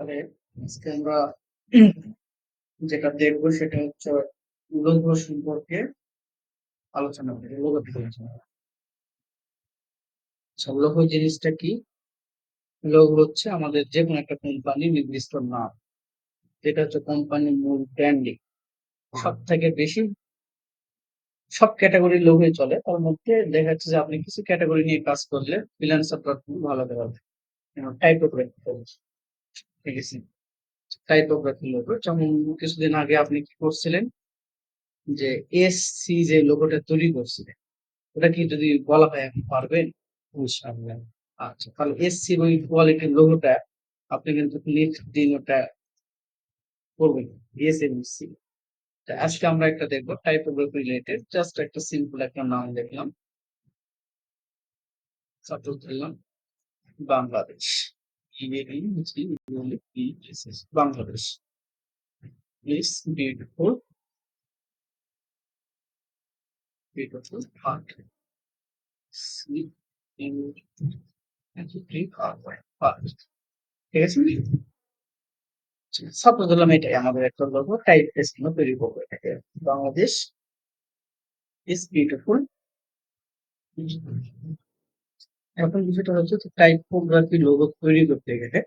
তাহলে আজকে আমরা যেটা দেখব সেটা হচ্ছে লৌহ সম্পর্কে আলোচনা করি থেকে আলোচনা করি। আচ্ছা, জিনিসটা কি? লৌহ হচ্ছে আমাদের যে কোনো একটা কোম্পানি নির্দিষ্ট নাম। যেটা হচ্ছে কোম্পানির মূল ব্র্যান্ডিং সব থেকে বেশি সব ক্যাটাগরি লোহে চলে। তার মধ্যে দেখা যাচ্ছে যে আপনি কিছু ক্যাটাগরি নিয়ে কাজ করলে ফ্রিল্যান্সাররা খুব ভালো দেওয়া টাইপোগ্রাফি ঠিক আছে? টাইপোগ্রাফি লোগো যেমন কিছুদিন আগে আপনি কি করছিলেন? যে এসসি যে লোগোটা তৈরি করছিলেন ওটা কি যদি বলা হয় আপনি পারবেন? ইনশাআল্লাহ। আচ্ছা তাহলে এসসি ওই কোয়ালিটির লোগোটা আপনি কিন্তু নেক্সট দিন ওটা করবেন এসএমসি আজকে আমরা একটা দেখব টাইপোগ্রাফি রিলেটেড জাস্ট একটা সিম্পল একটা নাম দেখলাম। সাপোজ দিলাম Bangladesh. Bangladesh is beautiful beautiful heart see in heart. ঠিক আছে সাপোজ ধরলাম এটাই আমাদের একটা লোগো টাইপ টেস্ট তৈরি করব এটাকে। বাংলাদেশ ইজ বিউটিফুল এখন বিষয়টা হচ্ছে টাইপোগ্রাফি লোগো তৈরি করতে গেলে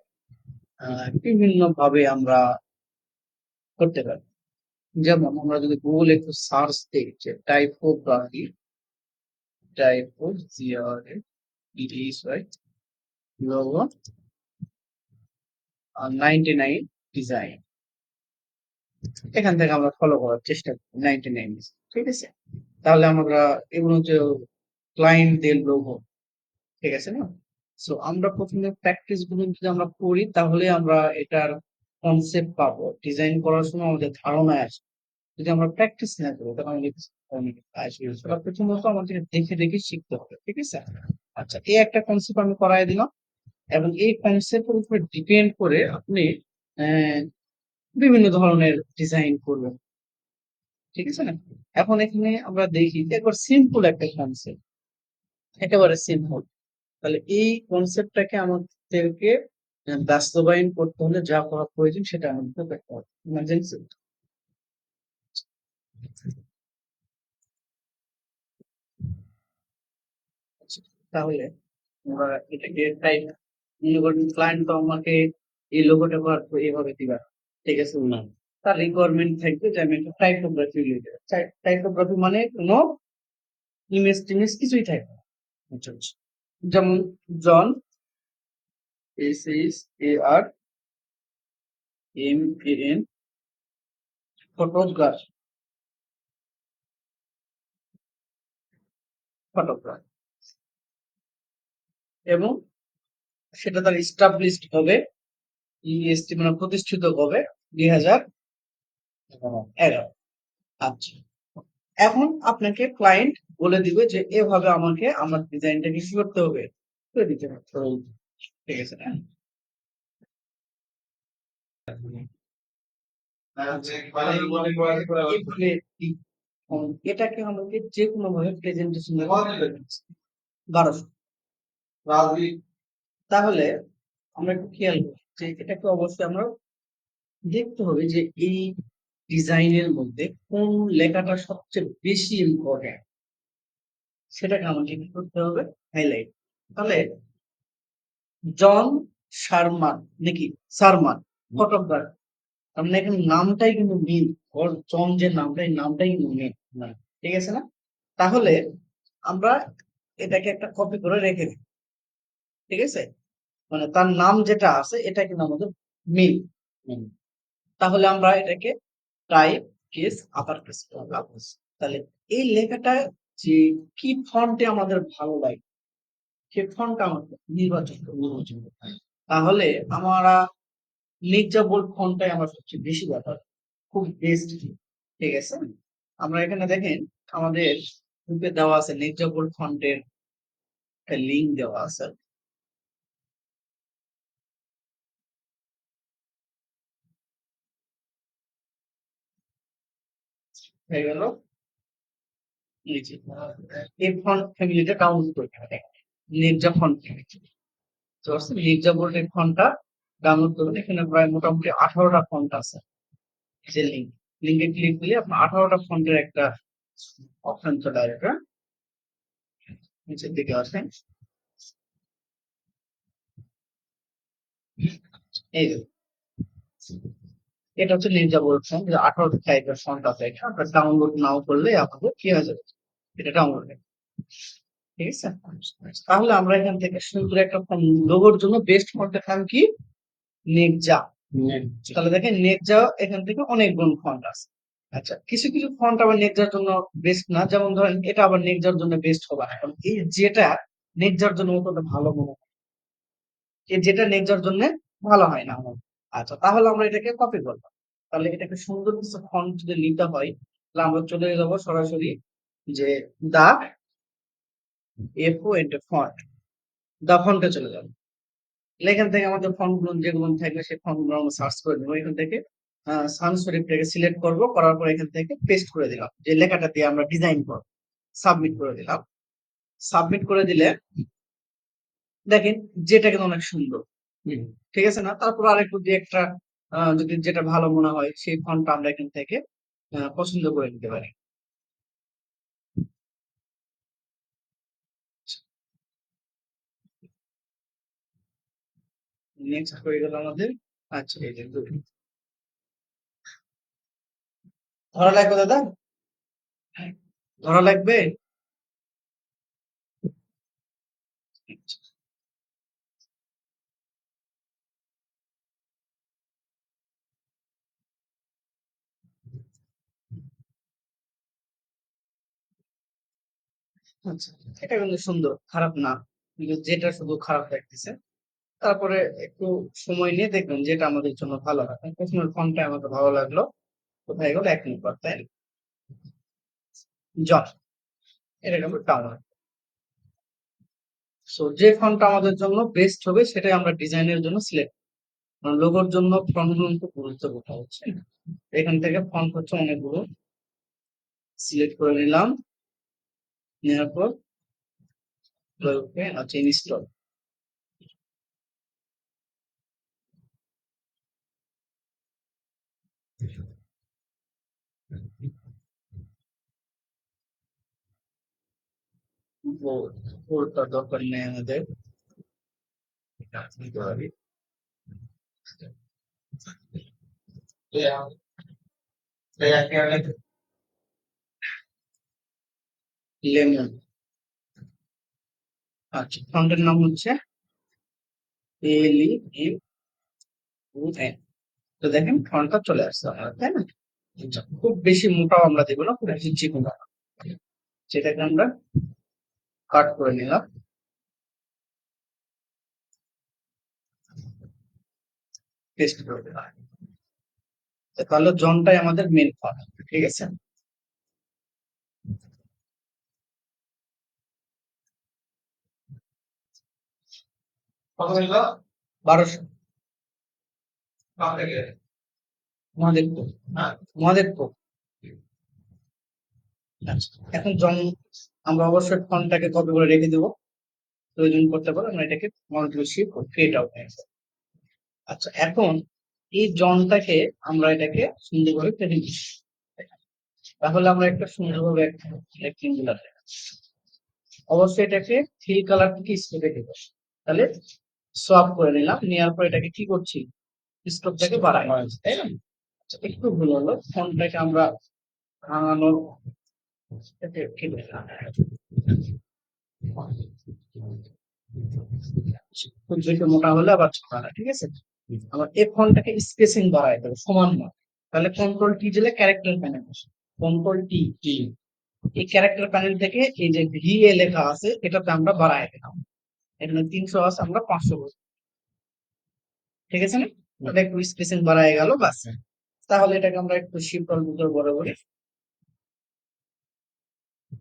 বিভিন্ন ভাবে আমরা করতে পারি। যেমন আমরা যদি গুগল একটু সার্চ দিই যে typography typo logo ninety nine design এখান থেকে আমরা ফলো করার চেষ্টা করি নাইনটি নাইন ঠিক আছে? তাহলে আমরা এগুলো হচ্ছে ক্লায়েন্টদের লোগো ঠিক আছে, না? সো আমরা প্রথমে প্র্যাকটিসগুলো যদি আমরা করি, তাহলে আমরা এটার কনসেপ্ট পাবো। ডিজাইন করার সময় আমাদের ধারণা আসবে। যদি আমরা প্র্যাকটিস না করি আমাদের আসবে। প্রথমত আমাদের দেখে দেখে শিখতে হবে, ঠিক আছে? আচ্ছা এই একটা কনসেপ্ট আমি করাই দিলাম এবং এই কনসেপ্টের উপরে ডিপেন্ড করে আপনি বিভিন্ন ধরনের ডিজাইন করবেন, ঠিক আছে না? এখন এখানে আমরা দেখি একবার সিম্পল একটা কনসেপ্ট একেবারে সিম্পল তাহলে এই কনসেপ্টটাকে আমাদেরকে বাস্তবায়ন করতে হলে যা করা প্রয়োজন সেটা আমাদের করতে হবে। ইমার্জেন্সি তাহলে আমরা এটাকে টাইপ মনে ক্লায়েন্ট তো আমাকে এই লোগোটা এইভাবে দিবা। ঠিক আছে না। তার রিকোয়ারমেন্ট থাকবে যে আমি একটা টাইপোগ্রাফি টাইপোগ্রাফি মানে কোনো ইমেজ টিমেজ কিছুই থাকবে না। আচ্ছা, আচ্ছা। যেমন John, S S, A, R, M, A, N, photograph. Photograph. এবং সেটা তার স্টাবলিশড হবে ইএসটি মানে প্রতিষ্ঠিত হবে দুই হাজার এগারো। আচ্ছা। এখন আপনাকে ক্লায়েন্ট বলে দিবে যে এভাবে আমাকে আমার ডিজাইনটা কি করতে হবে? করে দিতে হবে। ঠিক আছে না? এটাকে আমাকে যে কোনো ভাবে প্রেজেন্টেশন বারোশো। তাহলে আমরা একটু খেয়াল করি যে এটাকে অবশ্যই আমরা দেখতে হবে যে এই ডিজাইনের মধ্যে কোন লেখাটা সবচেয়ে বেশি ইম্পর্টেন্ট সেটাকে আমাকে কি করতে হবে? হাইলাইট তাহলে জন শারমান নাকি সারমান ফটোগ্রাফার তার মানে এখানে নামটাই কিন্তু মিন ওর জন যে নামটাই নামটাই কিন্তু মিন ঠিক আছে না? তাহলে আমরা এটাকে একটা কপি করে রেখে দিই। ঠিক আছে? মানে তার নাম যেটা আছে এটা কিন্তু আমাদের মিন তাহলে আমরা এটাকে টাইপ কেস আপার কেস তাহলে এই লেখাটা যে কি ফন্টে আমাদের ভালো লাগে? সে ফন্টটা আমাদের নির্বাচন নির্বাচন তাহলে আমরা নির্যাবল ফন্টটাই আমার সবচেয়ে বেশি দরকার। খুব বেস্ট ঠিক আছে? আমরা এখানে দেখেন, আমাদের গ্রুপে দেওয়া আছে নির্যাবল ফন্টের একটা লিঙ্ক দেওয়া আছে হয়ে গেল। এই ফন্ট ফ্যামিলিটা কাউন্ট করতে হবে নির্জা ফন্ট ফ্যামিলি নির্জা বোল্টের ফন্টটা ডাউনলোড করবেন এখানে প্রায় মোটামুটি আঠারোটা ফন্ট আছে। যে লিঙ্ক লিঙ্কে ক্লিক দিলে আপনার আঠারোটা ফন্টের একটা অপশন চলে আসবে নিচের দিকে আসেন এই। এটা হচ্ছে নির্জা বলছেন যে আঠারো টাইপের ফন্ট আছে এটা আপনার ডাউনলোড নাও করলে আপনাদের কি হয়ে যাবে? এটা ডাউনলোড ঠিক আছে? তাহলে আমরা এখান থেকে সুন্দর একটা লোগোর জন্য বেস্ট ফন্টের নাম কি? নেকজা তাহলে দেখেন নেকজা এখান থেকে অনেক গুণ ফন্ট আছে। আচ্ছা কিছু কিছু ফন্ট আবার নেকজার জন্য বেস্ট না যেমন ধরেন এটা আবার নেকজার জন্য বেস্ট হবে। না কারণ এই যেটা নেকজার জন্য অতটা ভালো মনে হয়। এই যেটা নেকজার জন্য ভালো হয় না আচ্ছা তাহলে আমরা এটাকে কপি করব তাহলে এটাকে সুন্দর কিছু ফন্ট যদি নিতে হয়, তাহলে আমরা চলে যাব সরাসরি যে দা এফও এন্ড ফন্ট দা ফন্টে চলে যাব। এখান থেকে আমাদের ফন্টগুলো যেগুলো থাকবে, সেই ফন্টগুলো আমরা সার্চ করে দেবো এখান থেকে সান শরীফটাকে সিলেক্ট করব, করার পর এখান থেকে পেস্ট করে দিলাম। যে লেখাটা দিয়ে আমরা ডিজাইন করব সাবমিট করে দিলাম। সাবমিট করে দিলে, দেখেন যেটা কিন্তু অনেক সুন্দর। ঠিক আছে না? তারপর আরেকটু দিয়ে একটা যদি যেটা ভালো মনে হয়, সেই ফন্টটা আমরা এখান থেকে পছন্দ করে নিতে পারি। হয়ে গেল আমাদের আচ্ছা ধরা লাগবে দাদা? ধরা লাগবে? আচ্ছা এটা কিন্তু সুন্দর, খারাপ না। কিন্তু যেটা শুধু খারাপ লাগতেছে, তারপরে একটু সময় নিয়ে দেখবেন যেটা আমাদের জন্য ভালো হয়। প্রথমের ফোনটা আমাকে ভালো লাগল। কোথায় গেল এক পর তাই জন এটা কিন্তু টাউন সো যে ফন্টটা আমাদের জন্য বেস্ট হবে সেটাই আমরা ডিজাইনের জন্য সিলেক্ট লোগোর জন্য ফন্টগুলো খুব গুরুত্বপূর্ণ হচ্ছে এখান থেকে ফন্ট হচ্ছে অনেকগুলো। সিলেক্ট করে নিলাম। নেওয়ার পর ওকে আচ্ছা ইনস্টল বোর্ডটা দরকার নেই আমাদের এটা নিতে পারি লেমন আচ্ছা ফন্টের নাম হচ্ছে এলি তো দেখেন ফন্টটা চলে আসছে আমার তাই না? আচ্ছা, খুব বেশি মোটাও আমরা দেবো না খুব বেশি চিকন সেটাকে আমরা কাট করে নিলাম। পেস্ট করে দিলাম তাহলে জনটাই আমাদের মেন ফন্ট ঠিক আছে? মহাদেবপুর। আচ্ছা। এখন জন আমরা অবশ্যই ফন্টটাকে কপি করে রেখে দেবো। প্রয়োজন করতে পারো, আমরা এটাকে কন্ট্রোল ক্রিয়েট আউট আচ্ছা এখন এই জনটাকে আমরা এটাকে সুন্দরভাবে কেটে দিচ্ছি তাহলে আমরা একটা সুন্দরভাবে অবশ্যই এটাকে থ্রি কালার থেকে স্কেপে দেব তাহলে সোয়াপ করে নিলাম নেওয়ার পর এটাকে কি করছি? স্কোপটাকে বাড়াই তাই না? আচ্ছা, একটু ভুল হলো। ফোনটাকে আমরা ভাঙানোর এটাকে কেটে দিলাম। খুব বেশি মোটা হলে আবার ছোটা ঠিক আছে? আবার এই ফন্টটাকে স্পেসিং বাড়াই দেবো সমান না। তাহলে কন্ট্রোল টি দিলে ক্যারেক্টার প্যানেল আসে কন্ট্রোল টি টি এই ক্যারেক্টার প্যানেল থেকে এই যে ভি এ লেখা আছে এটাতে আমরা বাড়াই দিলাম। এখানে তিনশো আছে আমরা পাঁচশো করব ঠিক আছে না? তাহলে একটু স্পেসিং বাড়াই গেল বাস। তাহলে এটাকে আমরা একটু অল ভিতর বড় করি।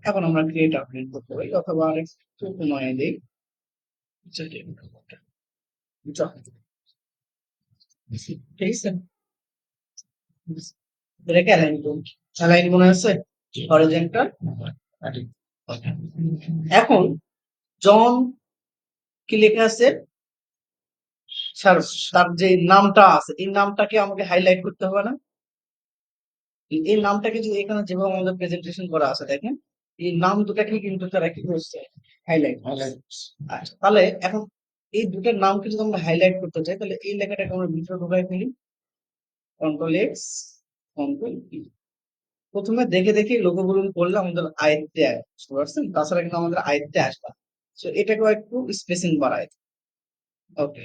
এখন আমরা ক্রিয়েট আপডেট করতে পারি অথবা দিই। ঠিক আছে? এটাকে অ্যালাইন করুন। অ্যালাইন মনে আছে? হরিজন্টাল এখন জন কি লেখা আছে? স্যার তার যে নামটা আছে এই নামটাকে আমাকে হাইলাইট করতে হবে না? এই- নামটাকে যদি এখানে যেভাবে আমাদের প্রেজেন্টেশন করা আছে দেখেন এই নাম দুটাকে কিন্তু তারা কি করছে? হাইলাইট আচ্ছা তাহলে এখন এই দুটার নামকে যদি আমরা হাইলাইট করতে চাই তাহলে এই লেখাটাকে আমরা ভিতরে ঢুকাই ফেলি। কন্ট্রোল এক্স কন্ট্রোল ই প্রথমে দেখে দেখে লোকগুলো করলে আমাদের আয়ত্তে আসবে বুঝতে পারছেন? তাছাড়া কিন্তু আমাদের আয়ত্তে আসবে তো এটাকেও একটু স্পেসিং বাড়ায়। Okay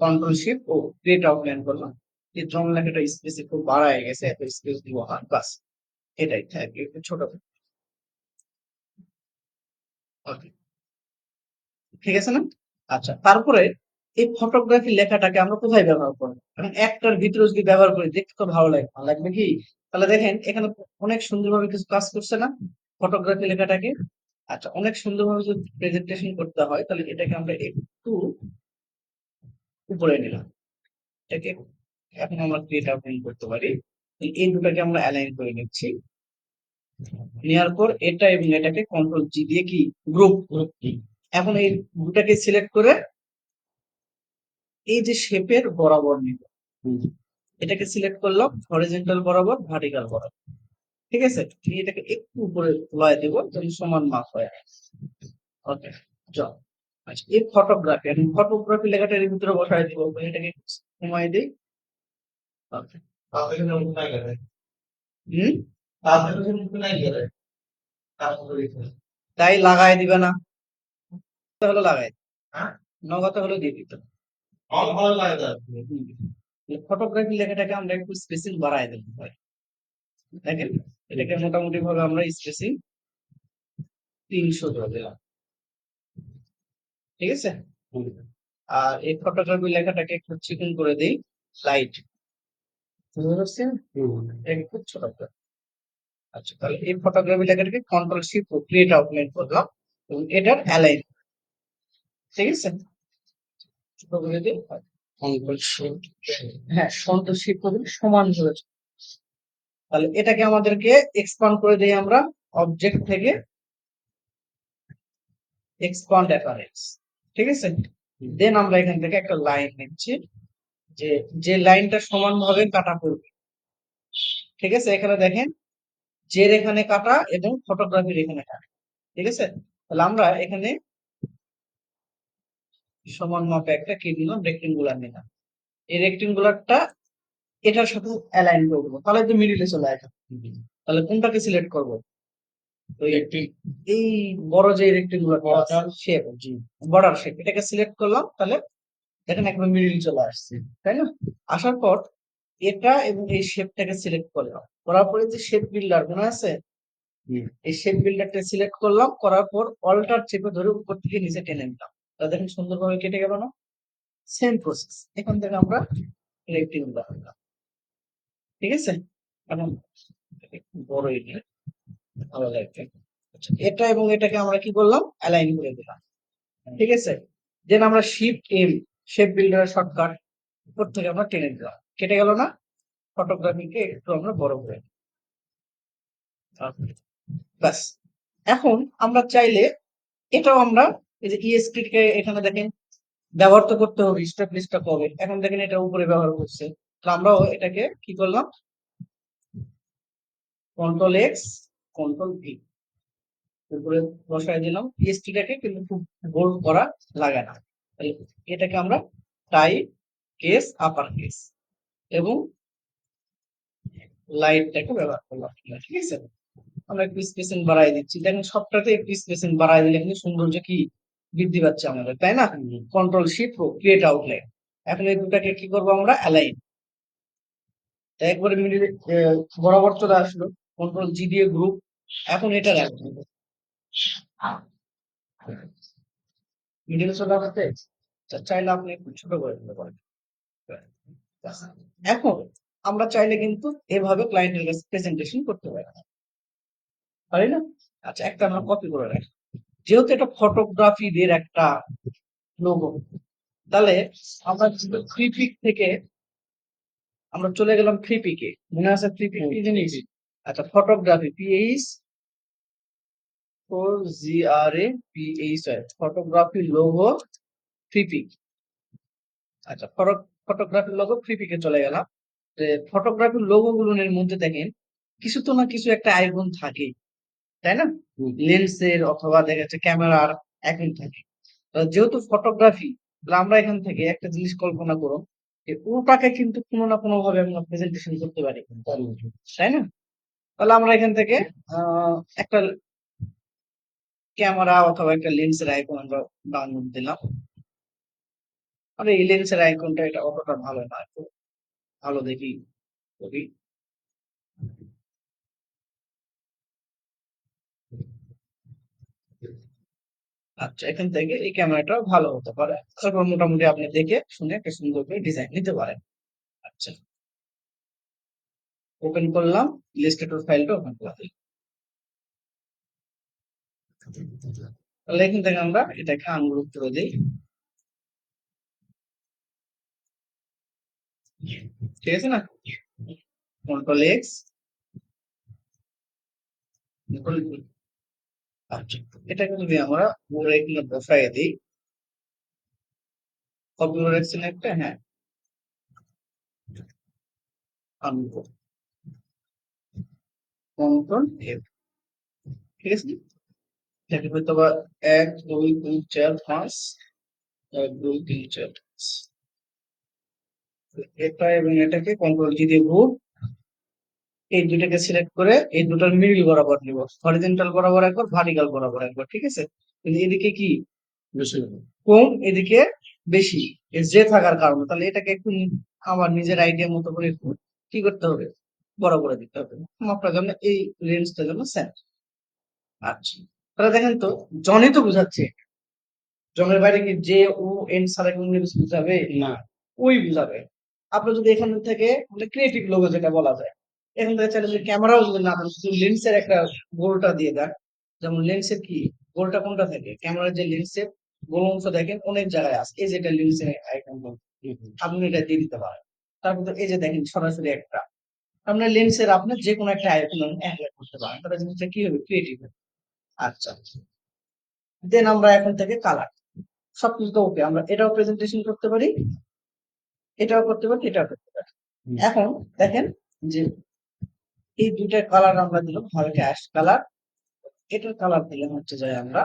control shift O create outline করলাম। লেখাটা স্পেস একটু বাড়ায় গেছে, এত স্পেস দিব আর বাস এটাই একটু ছোট। ওকে ঠিক আছে না? আচ্ছা তারপরে এই ফটোগ্রাফি লেখাটাকে আমরা কোথায় ব্যবহার করব? কারণ একটার ভিতরে যদি ব্যবহার করি, দেখতে তো ভালো লাগবে লাগবে কি? তাহলে দেখেন, এখানে অনেক সুন্দরভাবে কিছু কাজ করছে না? ফটোগ্রাফি লেখাটাকে। আচ্ছা অনেক সুন্দরভাবে যদি প্রেজেন্টেশন করতে হয়, তাহলে এটাকে আমরা একটু উপরে নিলাম। এটাকে এখন আমরা ক্রিয়েট আউটলাইন করতে পারি। এই- দুটাকে আমরা অ্যালাইন করে নিচ্ছি। নেওয়ার পর এটা এবং এটাকে কন্ট্রোল জি দিয়ে কি? গ্রুপ এখন এই দুটাকে সিলেক্ট করে এই যে শেপের বরাবর নিব। এটাকে সিলেক্ট করলাম হরিজন্টাল বরাবর ভার্টিক্যাল বরাবর। ঠিক আছে? এটাকে একটু উপরে লয় দেব যেন সমান মাপ হয় ওকে চল আচ্ছা এই ফটোগ্রাফি এখন ফটোগ্রাফি লেখাটা এর ভিতরে বসায় দিব এটাকে কমাই দিই। ওকে তাই লাগাই দিবে না। হলো লাগাই হ্যাঁ? নগদ হলো দিয়ে দিত ফটোগ্রাফি লেখাটাকে আমরা একটু স্পেসিং বাড়ায় দিতে পারি দেখেন এটাকে মোটামুটি ভাবে আমরা স্পেসিং তিনশো ধরে দিলাম ঠিক আছে? আর এই ফটোগ্রাফি লেখাটাকে একটু চিকন করে দিই লাইট খুব ছোট আচ্ছা তাহলে এই ফটোগ্রাফি লেখাটাকে কন্ট্রোল ও ক্রিয়েট আউটলাইন করলাম এবং এটার অ্যালাইন ঠিক আছে? কন্ট্রোল শিফট হ্যাঁ কন্ট্রোল শিফট করলে সমান হয়েছে তাহলে এটাকে আমাদেরকে এক্সপান্ড করে দেই আমরা অবজেক্ট থেকে এক্সপান্ড অ্যাপারেন্স ঠিক আছে? দেন আমরা এখান থেকে একটা লাইন নিচ্ছি, যে যে লাইনটা সমানভাবে কাটা করবে ঠিক আছে? এখানে দেখেন জের এখানে কাটা এবং ফটোগ্রাফির এখানে কাটা, ঠিক আছে? তাহলে আমরা এখানে সমান মাপে একটা কি দিলাম রেক্টেঙ্গুলার নিলাম। এই রেক্টেঙ্গুলারটা এটার সাথে অ্যালাইন করব তাহলে তো মিডিলে চলে আসবে তাহলে কোনটাকে সিলেক্ট করব? এই বড় যে রেক্টেঙ্গুলার শেপ বর্ডার শেপ এটাকে সিলেক্ট করলাম তাহলে দেখেন একবার মিডিল চলে আসছে তাই না? আসার পর এটা এবং এই শেপটাকে সিলেক্ট করলাম করার পরে যে শেপ বিল্ডার মনে আছে এই শেপ বিল্ডারটা সিলেক্ট করলাম করার পর অল্টার চেপে ধরে উপর থেকে নিচে টেনে নিলাম। তাহলে দেখেন সুন্দরভাবে কেটে গেল না? সেম প্রসেস এখান থেকে আমরা রেক্টেঙ্গুলার করলাম ঠিক আছে? বড় এটা ভালো লাগবে আচ্ছা, এটা এবং এটাকে আমরা কি করলাম অ্যালাইন করে দিলাম। ঠিক আছে? দেন আমরা shift M shape builder shortcut উপর থেকে আমরা টেনে দিলাম কেটে গেল না? ফটোগ্রাফিকে একটু আমরা বড় করে। ব্যাস। এখন আমরা চাইলে এটাও আমরা এই যে ইএসপি কে এখানে দেখেন ব্যবহার তো করতে হবে স্টেপ লিস্টটা কবে এখন দেখেন এটা উপরে ব্যবহার করছে। তাহলে আমরাও এটাকে কি করলাম? কন্ট্রোল এক্স কন্ট্রোল ভি উপরে বসায় দিলাম। ইএসটিটাকে কিন্তু খুব বোল্ড করা লাগে না। এটাকে আমরা টাই কেস আপার কেস এবং লাইটটাকে ব্যবহার করলাম। ঠিক আছে? আমরা একটু স্পেসিং বাড়াই দিচ্ছি। দেখেন সবটাতে একটু স্পেসিং বাড়াই দিলে কিন্তু সৌন্দর্য কি বৃদ্ধি পাচ্ছে আমাদের, তাই না? কন্ট্রোল শিফট ক্রিয়েট আউটলাইন এখন এই দুটাকে কি করব আমরা? অ্যালাইন একবারে মিডিল বরাবর চলে আসলো। কন্ট্রোল জি দিয়ে গ্রুপ এখন এটা রাখব। মিডিল চলে আসতে চাইলে আপনি একটু ছোট করে দিতে পারেন। এখন আমরা চাইলে কিন্তু এভাবে ক্লায়েন্টের কাছে প্রেজেন্টেশন করতে পারি। পারি না? আচ্ছা একটা আমরা কপি করে রাখি। যেহেতু এটা ফটোগ্রাফিদের একটা লোগো তাহলে আমরা থ্রি পিক থেকে আমরা চলে গেলাম থ্রি পিকে মনে আছে থ্রি পিক কি জিনিস? আচ্ছা photography PH four G R A P H I photography logo Freepik আচ্ছা ফটোগ্রাফি লোগো ফ্রিপিকে চলে গেলাম। ফটোগ্রাফি লোগো গুলোর মধ্যে দেখেন কিছু তো না কিছু একটা আইকন থাকে তাই না? লেন্সের অথবা দেখা যাচ্ছে ক্যামেরার আইকন থাকে। যেহেতু ফটোগ্রাফি আমরা এখান থেকে একটা জিনিস কল্পনা করো ওটাকে কিন্তু কোনো না কোনো ভাবে আমরা প্রেজেন্টেশন করতে পারি। তাই না? তাহলে আমরা এখান থেকে একটা ক্যামেরা অথবা একটা লেন্সের আইকন আমরা ডাউনলোড দিলাম। আর এই লেন্সের আইকনটা এটা অতটা ভালো না ভালো দেখি করি। আচ্ছা এখান থেকে এই ক্যামেরাটা ভালো হতে পারে। তারপর মোটামুটি আপনি দেখে শুনে একটা সুন্দর করে ডিজাইন নিতে পারেন। আচ্ছা। ওপেন করলাম ইলাস্ট্রেটর ফাইলটা ওপেন করে দিই তাহলে এখান থেকে আমরা এটাকে আনগ্রুপ করে দিই। ঠিক আছে না? কন্ট্রোল এক্স আচ্ছা এটাকে যদি আমরা পুরো এখানে বসাই দিই। কপি করে রাখছেন একটা হ্যাঁ। কন্ট্রোল এফ ঠিক আছে? এটাকে হয়তো বা এক, দুই, তিন, চার, পাঁচ, এক, দুই, তিন, চার, পাঁচ। এটা এবং এটাকে কন্ট্রোল জি দিয়ে গ্রুপ এই দুটাকে সিলেক্ট করে এই দুটার মিডল বরাবর নিব। হরিজন্টাল বরাবর একবার ভার্টিক্যাল বরাবর একবার, ঠিক আছে? এদিকে কি? কম এদিকে বেশি জে থাকার কারণে। তাহলে এটাকে একটু আমার নিজের আইডিয়া মতো করে কি করতে হবে? বরাবর দিতে হবে। মাপটার জন্য এই রেঞ্জটার জন্য সেট আচ্ছা তাহলে দেখেন তো জনে তো বুঝাচ্ছে। জনের বাইরে কি জে ও এন সারা কোনো বুঝাবে? না, ওই বুঝাবে। আপনি যদি এখান থেকে ক্রিয়েটিভ লোগো যেটা বলা যায়। এখান থেকে চাইলে যদি ক্যামেরাও যদি না থাকে শুধু লেন্সের একটা গোলটা দিয়ে দেন যেমন লেন্সের কি? গোলটা কোনটা থাকে? ক্যামেরার যে লেন্সের গোল অংশ দেখেন অনেক জায়গায় আছে। এই যেটা লেন্সের আইকন আপনি এটা দিয়ে দিতে পারেন। তারপর তো এই যে দেখেন সরাসরি একটা। আপনার লেন্সের আপনি যে কোনো একটা আইকন অ্যাড করতে পারেন। তাহলে জিনিসটা কি হবে? ক্রিয়েটিভ আচ্ছা। দেন আমরা এখন থেকে কালার সবকিছু তো ওকে আমরা এটাও প্রেজেন্টেশন করতে পারি এটাও করতে পারি এটাও করতে পারি। এখন দেখেন যে এই দুইটা কালার আমরা দিলাম হালকা অ্যাশ কালার এটার কালার দিলাম হচ্ছে যে আমরা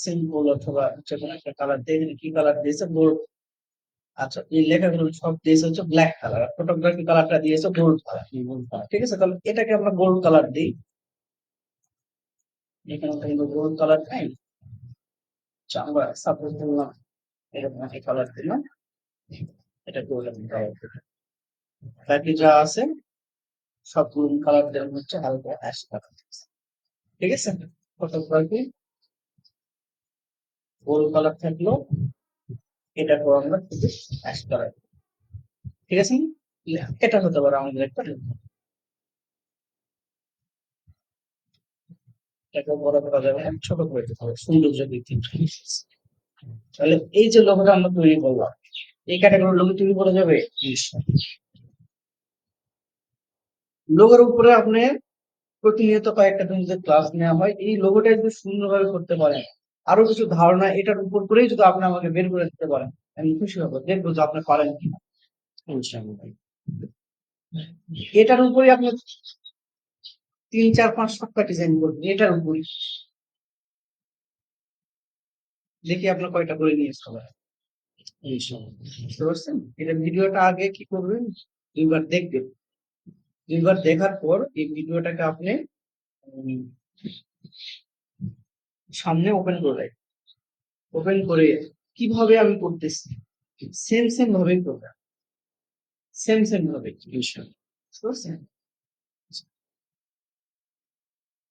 সিম্পল অথবা যে কোনো একটা কালার দিলে কি কালার দিয়েছে? গোল্ড আচ্ছা এই লেখাগুলো সব দিয়েছে হচ্ছে ব্ল্যাক কালার ফটোগ্রাফি কালারটা দিয়েছে গোল্ড কালার ঠিক আছে তাহলে এটাকে আমরা গোল্ড কালার দিই। এখানে কিন্তু গোল্ড কালার নাই। আচ্ছা আমরা সাপোজ দিলাম এরকম একটা কালার দিলাম। এটা গোল্ডেন কালার বাকি যা আছে সব কালার দেওয়া হচ্ছে হালকা অ্যাশ কালার ঠিক আছে? ফটোগ্রাফি গোল্ড কালার থাকল এটা করো আমরা শুধু অ্যাশ কালার ঠিক আছে? এটা হতে পারে আমাদের একটা এটাকে বড় করা যাবে না ছোট করে দিতে হবে সৌন্দর্য তাহলে এই যে লোগোটা আমরা তৈরি করলাম এই ক্যাটাগরির লোগো তৈরি করা যাবে? লোগোর উপরে আপনি প্রতিনিয়ত কয়েকটা দিন যে ক্লাস নেওয়া হয় এই লোগোটা যদি সুন্দরভাবে করতে পারেন আরও কিছু ধারণা এটার উপর করেই যদি আপনি আমাকে বের করে দিতে পারেন আমি খুশি হব দেখব যে আপনি পারেন কিনা। এটার উপরে আপনি তিন চার পাঁচ সপ্তাহ ডিজাইন করবেন এটার উপরে। দেখি আপনার কয়টা করে নিয়ে সবাই ইনশাআল্লাহ। বুঝতে পারছেন? এটা ভিডিওটা আগে কি করবেন? দুইবার দেখবেন। দুইবার দেখার পর এই ভিডিওটাকে আপনি সামনে ওপেন করে ওপেন করে কীভাবে আমি করতেছি? সেম সেম ভাবে প্রোগ্রাম সেম সেম ভাবে ইনশাআল্লাহ বুঝতে পারছেন